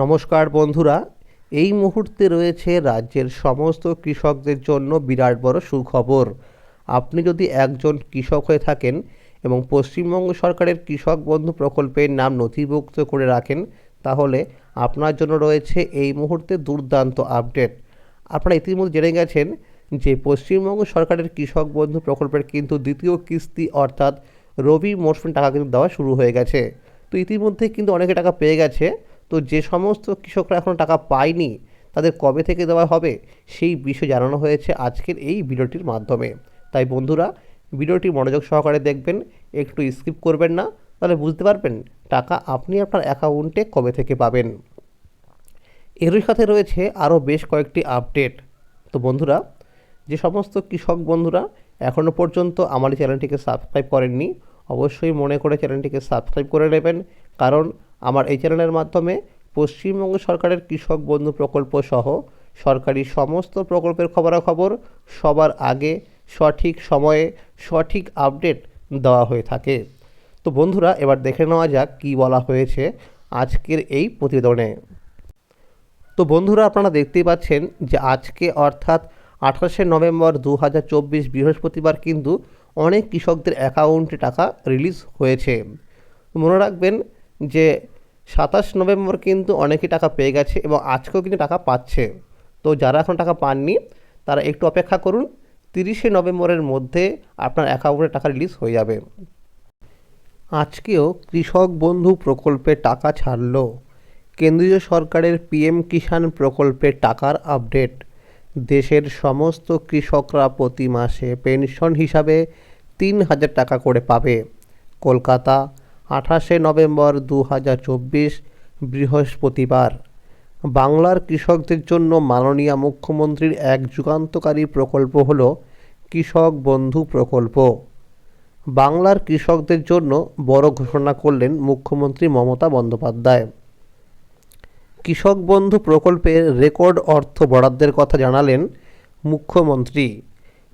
নমস্কার বন্ধুরা, এই মুহূর্তে রয়েছে রাজ্যের সমস্ত কৃষকদের জন্য বিরাট বড় সুখবর। আপনি যদি একজন কৃষক হয়ে থাকেন এবং পশ্চিমবঙ্গ সরকারের কৃষক বন্ধু প্রকল্পের নাম নথিভুক্ত করে রাখেন, তাহলে আপনার জন্য রয়েছে এই মুহূর্তে দুর্দান্ত আপডেট। আপনারা ইতিমধ্যে জেনে গেছেন যে পশ্চিমবঙ্গ সরকারের কৃষক বন্ধু প্রকল্পের কিন্তু দ্বিতীয় কিস্তি অর্থাৎ রবি মরশুম টাকা কিন্তু দেওয়া শুরু হয়ে গেছে। তো ইতিমধ্যে কিন্তু অনেকে টাকা পেয়ে গেছে। তো যে সমস্ত কৃষকরা এখনও টাকা পায়নি, তাদের কবে থেকে দেওয়া হবে সেই বিষয় জানানো হয়েছে আজকের এই ভিডিওটির মাধ্যমে। তাই বন্ধুরা, ভিডিওটি মনোযোগ সহকারে দেখবেন, একটু স্কিপ করবেন না, তাহলে বুঝতে পারবেন টাকা আপনি আপনার অ্যাকাউন্টে কবে থেকে পাবেন। এরই সাথে রয়েছে আরও বেশ কয়েকটি আপডেট। তো বন্ধুরা, যে সমস্ত কৃষক বন্ধুরা এখনও পর্যন্ত আমার চ্যানেলটিকে সাবস্ক্রাইব করেননি, অবশ্যই মনে করে চ্যানেলটিকে সাবস্ক্রাইব করে নেবেন, কারণ আমার এই চ্যানেলের মাধ্যমে পশ্চিমবঙ্গ সরকারের কৃষক বন্ধু প্রকল্প সহ সরকারি সমস্ত প্রকল্পের খবরাখবর সবার আগে সঠিক সময়ে সঠিক আপডেট দেওয়া হয়ে থাকে। তো বন্ধুরা, এবার দেখে নেওয়া যাক কী বলা হয়েছে আজকের এই প্রতিবেদনে। তো বন্ধুরা, আপনারা দেখতেই পাচ্ছেন যে আজকে অর্থাৎ আঠাশে নভেম্বর দু হাজার চব্বিশ বৃহস্পতিবার কিন্তু অনেক কৃষকদের অ্যাকাউন্টে টাকা রিলিজ হয়েছে। মনে রাখবেন যে সাতাশ নভেম্বর কিন্তু অনেকেই টাকা পেয়ে গেছে এবং আজকেও কিন্তু টাকা পাচ্ছে। তো যারা এখন টাকা পাননি, তারা একটু অপেক্ষা করুন, তিরিশে নভেম্বরের মধ্যে আপনার অ্যাকাউন্টে টাকা রিলিজ হয়ে যাবে। আজকেও কৃষক বন্ধু প্রকল্পে টাকা ছাড়ল। কেন্দ্রীয় সরকারের পিএম কিষাণ প্রকল্পের টাকার আপডেট। দেশের সমস্ত কৃষকরা প্রতি মাসে পেনশন হিসাবে তিন হাজার টাকা করে পাবে। কলকাতা আঠাশে নভেম্বর দু হাজার চব্বিশ বৃহস্পতিবার। বাংলার কৃষকদের জন্য মাননীয় মুখ্যমন্ত্রীর এক যুগান্তকারী প্রকল্প হল কৃষক বন্ধু প্রকল্প। বাংলার কৃষকদের জন্য বড় ঘোষণা করলেন মুখ্যমন্ত্রী মমতা বন্দ্যোপাধ্যায়। কৃষক বন্ধু প্রকল্পের রেকর্ড অর্থ বরাদ্দের কথা জানালেন মুখ্যমন্ত্রী।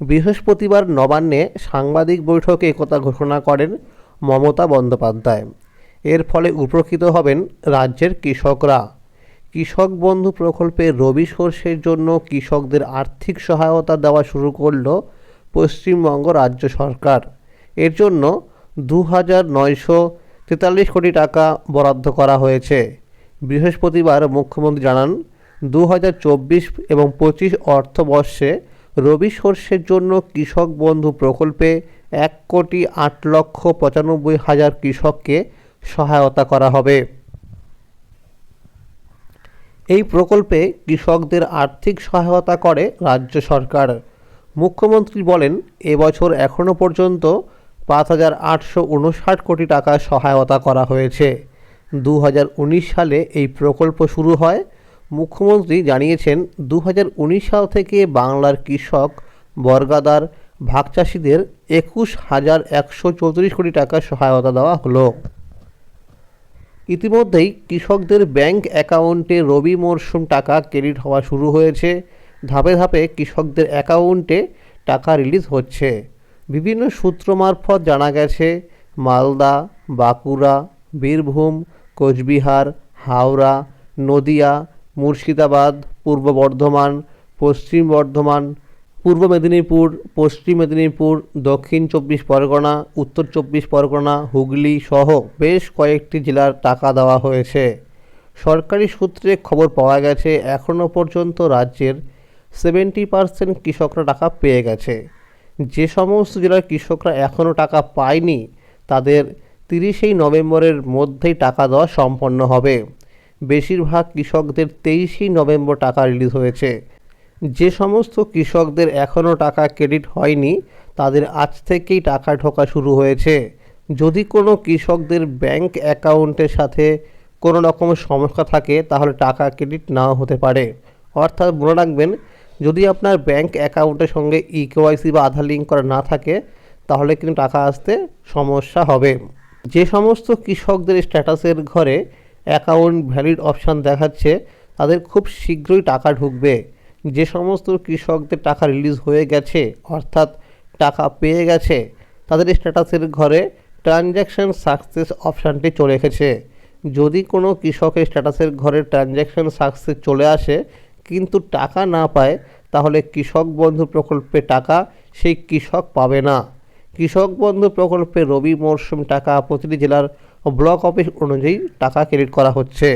বৃহস্পতিবার নবান্নে সাংবাদিক বৈঠকে একথা ঘোষণা করেন মমতা বন্দ্যোপাধ্যায়। এর ফলে উপকৃত হবেন রাজ্যের কৃষকরা। কৃষক বন্ধু প্রকল্পে রবি শস্যের জন্য কৃষকদের আর্থিক সহায়তা দেওয়া শুরু করল পশ্চিমবঙ্গ রাজ্য সরকার। এর জন্য দু হাজার নয়শো তেতাল্লিশ কোটি টাকা বরাদ্দ করা হয়েছে। বৃহস্পতিবার মুখ্যমন্ত্রী জানান দু হাজার চব্বিশ এবং পঁচিশ অর্থবর্ষে রবি শস্যের জন্য কৃষক বন্ধু প্রকল্পে এক কোটি আট লক্ষ পঁচানব্বই হাজার কৃষককে সহায়তা করা হবে। এই প্রকল্পে কৃষকদের আর্থিক সহায়তা করে রাজ্য সরকার। মুখ্যমন্ত্রী বলেন এবছর এখনও পর্যন্ত পাঁচ হাজার আটশো উনষাট কোটি টাকা সহায়তা করা হয়েছে। দু হাজার উনিশ সালে এই প্রকল্প শুরু হয়। মুখ্যমন্ত্রী জানিয়েছেন, দু হাজার উনিশ সাল থেকে বাংলার কৃষক, বর্গাদার, ভাগ চাষিদের একুশ হাজার একশো চৌত্রিশ কোটি টাকা সহায়তা দেওয়া হলো। ইতিমধ্যেই কৃষকদের ব্যাংক অ্যাকাউন্টে রবি মরশুম টাকা ক্রেডিট হওয়া শুরু হয়েছে। ধাপে ধাপে কৃষকদের অ্যাকাউন্টে টাকা রিলিজ হচ্ছে। বিভিন্ন সূত্র মারফত জানা গেছে, মালদা, বাঁকুড়া, বীরভূম, কোচবিহার, হাওড়া, নদিয়া, মুর্শিদাবাদ, পূর্ব বর্ধমান, পশ্চিম বর্ধমান পূর্ব মেদিনীপুর, পশ্চিম মেদিনীপুর, দক্ষিণ চব্বিশ পরগনা, উত্তর চব্বিশ পরগনা, হুগলি সহ বেশ কয়েকটি জেলার টাকা দেওয়া হয়েছে। সরকারি সূত্রে খবর পাওয়া গেছে এখনও পর্যন্ত রাজ্যের সেভেন্টি পার্সেন্ট কৃষকরা টাকা পেয়ে গেছে। যে সমস্ত জেলার কৃষকরা এখনও টাকা পায়নি, তাদের তিরিশেই নভেম্বরের মধ্যেই টাকা দেওয়া সম্পন্ন হবে। বেশিরভাগ কৃষকদের তেইশেই নভেম্বর টাকা রিলিজ হয়েছে। যে সমস্ত কৃষকদের এখনও টাকা ক্রেডিট হয়নি, তাদের আজ থেকেই টাকা ঢোকা শুরু হয়েছে। যদি কোনো কৃষকদের ব্যাংক অ্যাকাউন্টের সাথে কোনো রকম সমস্যা থাকে, তাহলে টাকা ক্রেডিট নাও হতে পারে। অর্থাৎ মনে রাখবেন, যদি আপনার ব্যাংক অ্যাকাউন্টের সঙ্গে ই কেওয়াইসি বা আধার লিঙ্ক করা না থাকে, তাহলে কিন্তু টাকা আসতে সমস্যা হবে। যে সমস্ত কৃষকদের স্ট্যাটাসের ঘরে অ্যাকাউন্ট ভ্যালিড অপশান দেখাচ্ছে, তাদের খুব শীঘ্রই টাকা ঢুকবে। যে সমস্ত কৃষকদের টাকা রিলিজ হয়ে গেছে, অর্থাৎ টাকা পেয়ে গেছে, তাদের স্ট্যাটাসের ঘরে ট্রানজ্যাকশান সাকসেস অপশানটি চলে এসেছে। যদি কোনো কৃষকের স্ট্যাটাসের ঘরে ট্রানজ্যাকশন সাকসেস চলে আসে, কিন্তু টাকা না পায়, তাহলে কৃষক বন্ধু প্রকল্পে টাকা সেই কৃষক পাবে না। কৃষক বন্ধু প্রকল্পে রবি মরশুম টাকা প্রতিটি জেলার ব্লক অফিস অনুযায়ী টাকা ক্রেডিট করা হচ্ছে।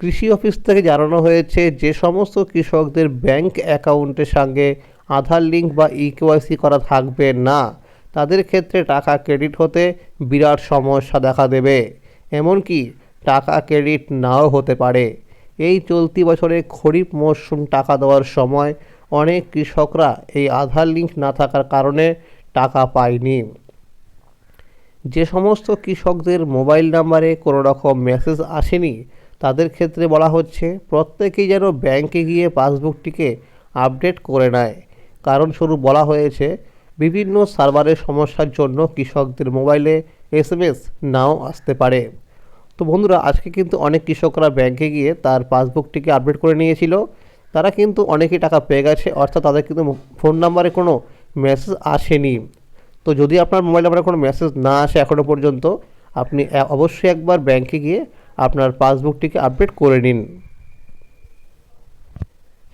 কৃষি অফিস থেকে জানানো হয়েছে, যে সমস্ত কৃষকদের ব্যাংক অ্যাকাউন্টের সঙ্গে আধার লিঙ্ক বা ইকেওয়াইসি করা থাকবে না। তাদের ক্ষেত্রে টাকা ক্রেডিট হতে বিরাট সমস্যা দেখা দেবে। এমনকি টাকা ক্রেডিট নাও হতে পারে। এই চলতি বছরে খরিফ মরশুম টাকা দেওয়ার সময় অনেক কৃষকরা এই আধার লিঙ্ক না থাকার কারণে টাকা পায়নি। যে সমস্ত কৃষকদের মোবাইল নাম্বারে কোনো রকম মেসেজ আসেনি তাদের ক্ষেত্রে বলা হচ্ছে, প্রত্যেকেই যেন ব্যাংকে গিয়ে পাসবুকটিকে আপডেট করে নেয়। কারণ স্বরূপ বলা হয়েছে, বিভিন্ন সার্ভারের সমস্যার জন্য কৃষকদের মোবাইলে এসএমএস নাও আসতে পারে। তো বন্ধুরা, আজকে কিন্তু অনেক কৃষকরা ব্যাংকে গিয়ে তার পাসবুকটিকে আপডেট করে নিয়েছিল। তারা কিন্তু অনেকেই টাকা পেয়ে গেছে, অর্থাৎ তাদের কিন্তু ফোন নাম্বারে কোনো মেসেজ আসেনি। তো যদি আপনার মোবাইল নাম্বারে কোনো মেসেজ না আসে এখনও পর্যন্ত, আপনি অবশ্যই একবার ব্যাংকে গিয়ে আপনার পাসবুকটিকে আপডেট করে নিন।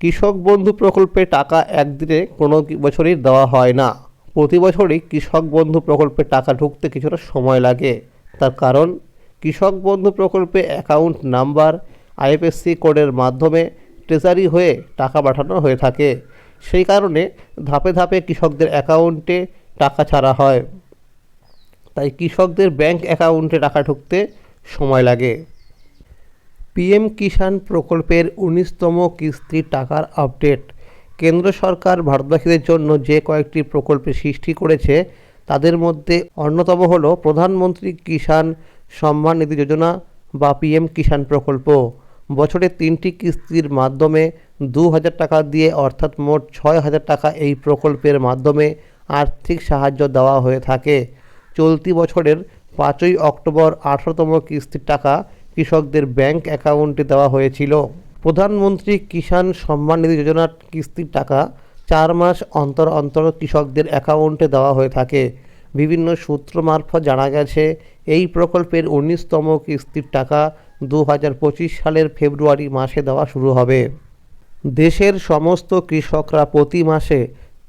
কৃষক বন্ধু প্রকল্পে টাকা একদিনে কোনো বছরই দেওয়া হয় না। প্রতি বছরই কৃষক বন্ধু প্রকল্পে টাকা ঢুকতে কিছুটা সময় লাগে। তার কারণ, কৃষক বন্ধু প্রকল্পে অ্যাকাউন্ট নাম্বার, আইএফএসসি কোডের মাধ্যমে ট্রেজারি হয়ে টাকা পাঠানো হয়ে থাকে। সেই কারণে ধাপে ধাপে কৃষকদের অ্যাকাউন্টে টাকা ছাড়া হয়। তাই কৃষকদের ব্যাংক অ্যাকাউন্টে টাকা ঢুকতে সময় লাগে। পিএম কিষাণ প্রকল্পের উনিশতম কিস্তির টাকার আপডেট। কেন্দ্র সরকার ভারতবাসীদের জন্য যে কয়েকটি প্রকল্পে সৃষ্টি করেছে, তাদের মধ্যে অন্যতম হলো প্রধানমন্ত্রী কিষাণ সম্মান নিধি যোজনা বা পিএম কিষাণ প্রকল্প। বছরে তিনটি কিস্তির মাধ্যমে দু হাজার টাকা দিয়ে অর্থাৎ মোট ছয় হাজার টাকা এই প্রকল্পের মাধ্যমে আর্থিক সাহায্য দেওয়া হয়ে থাকে। চলতি বছরের পাঁচই অক্টোবর আঠারোতম কিস্তির টাকা কৃষকদের ব্যাংক অ্যাকাউন্টে দেওয়া হয়েছিল। প্রধানমন্ত্রী কিষাণ সম্মান নিধি যোজনার কিস্তির টাকা চার মাস অন্তর অন্তর কৃষকদের অ্যাকাউন্টে দেওয়া হয়ে থাকে। বিভিন্ন সূত্র মারফত জানা গেছে, এই প্রকল্পের উনিশতম কিস্তির টাকা দু হাজার পঁচিশ সালের ফেব্রুয়ারি মাসে দেওয়া শুরু হবে। দেশের সমস্ত কৃষকরা প্রতি মাসে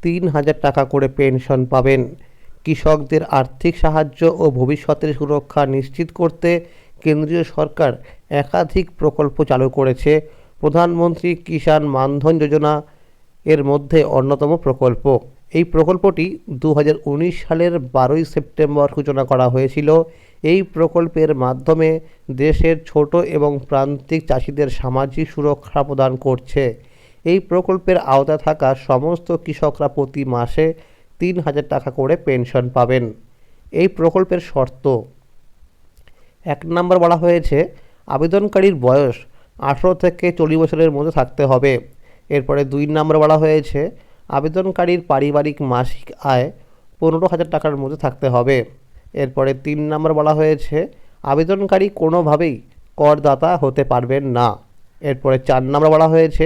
তিন হাজার টাকা করে পেনশন পাবেন। কৃষকদের আর্থিক সাহায্য ও ভবিষ্যতের সুরক্ষা নিশ্চিত করতে কেন্দ্রীয় সরকার একাধিক প্রকল্প চালু করেছে। প্রধানমন্ত্রী কিষাণ মানধন যোজনা এর মধ্যে অন্যতম প্রকল্প। এই প্রকল্পটি দু হাজার উনিশ সালের বারোই সেপ্টেম্বর সূচনা করা হয়েছিল। এই প্রকল্পের মাধ্যমে দেশের ছোট এবং প্রান্তিক চাষিদের সামাজিক সুরক্ষা প্রদান করছে। এই প্রকল্পের আওতায় থাকা সমস্ত কৃষকরা প্রতি মাসে তিন হাজার টাকা করে পেনশন পাবেন। এই প্রকল্পের শর্ত, এক নম্বর বলা হয়েছে, আবেদনকারীর বয়স আঠেরো থেকে চল্লিশ বছরের মধ্যে থাকতে হবে। এরপরে দুই নম্বর বলা হয়েছে, আবেদনকারীর পারিবারিক মাসিক আয় পনেরো হাজার টাকার মধ্যে থাকতে হবে। এরপরে তিন নম্বর বলা হয়েছে, আবেদনকারী কোনোভাবেই করদাতা হতে পারবেন না। এরপরে চার নম্বর বলা হয়েছে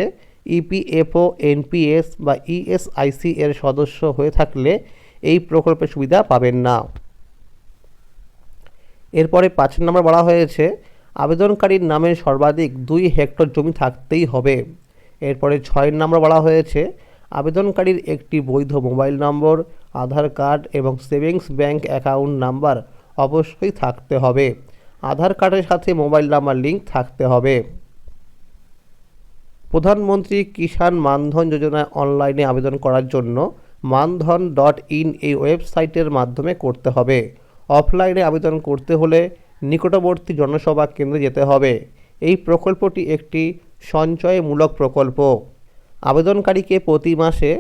ইপিএফও, এনপিএস বা ইএসআইসি এর সদস্য হয়ে থাকলে এই প্রকল্পের সুবিধা পাবেন না। এরপরে পাঁচ নম্বর বলা হয়েছে, আবেদনকারীর নামে সর্বাধিক দুই হেক্টর জমি থাকতেই হবে। এরপরে ছয় নম্বর বলা হয়েছে, আবেদনকারীর একটি বৈধ মোবাইল নম্বর, আধার কার্ড এবং সেভিংস ব্যাংক অ্যাকাউন্ট নাম্বার অবশ্যই থাকতে হবে। আধার কার্ডের সাথে মোবাইল নাম্বার লিঙ্ক থাকতে হবে। প্রধানমন্ত্রী কিষাণ মানধন যোজনায় অনলাইনে আবেদন করার জন্য মানধন ডট ইন এই ওয়েবসাইটের মাধ্যমে করতে হবে। অফলাইনে আবেদন করতে হলে নিকটবর্তী জনসভা কেন্দ্রে যেতে হবে। এই প্রকল্পটি একটি সঞ্চয়মূলক প্রকল্প। আবেদনকারীকে প্রতি মাসে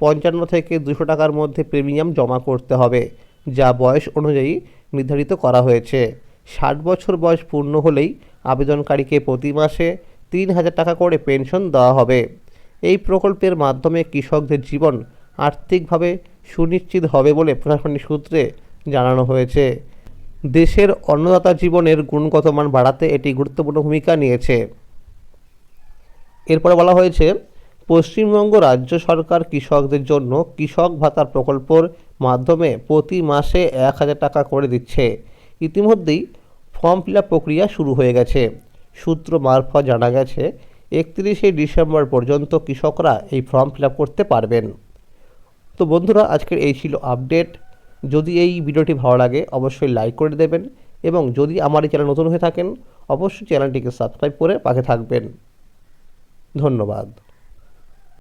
পঞ্চান্ন থেকে দুশো টাকার মধ্যে প্রিমিয়াম জমা করতে হবে, যা বয়স অনুযায়ী নির্ধারিত করা হয়েছে। ষাট বছর বয়স পূর্ণ হলেই আবেদনকারীকে প্রতি মাসে তিন হাজার টাকা করে পেনশন দেওয়া হবে। এই প্রকল্পের মাধ্যমে কৃষকদের জীবন আর্থিকভাবে সুনিশ্চিত হবে বলে প্রশাসনিক সূত্রে জানানো হয়েছে। দেশের অন্নদাতা জীবনের গুণগত মান বাড়াতে এটি গুরুত্বপূর্ণ ভূমিকা নিয়েছে। এরপরে বলা হয়েছে, পশ্চিমবঙ্গ রাজ্য সরকার কৃষকদের জন্য কৃষক ভাতার প্রকল্পর মাধ্যমে প্রতি মাসে এক হাজার টাকা করে দিচ্ছে। ইতিমধ্যেই ফর্ম ফিল প্রক্রিয়া শুরু হয়ে গেছে। সূত্র মারফত জানা গেছে, একত্রিশে ডিসেম্বর পর্যন্ত কৃষকরা এই ফর্ম ফিল করতে পারবেন। তো বন্ধুরা, আজকের এই ছিল আপডেট। যদি এই ভিডিওটি ভালো লাগে, অবশ্যই লাইক করে দেবেন এবং যদি আমার এই চ্যানেল নতুন হয়ে থাকেন, অবশ্যই চ্যানেলটিকে সাবস্ক্রাইব করে পাশে থাকবেন। ধন্যবাদ।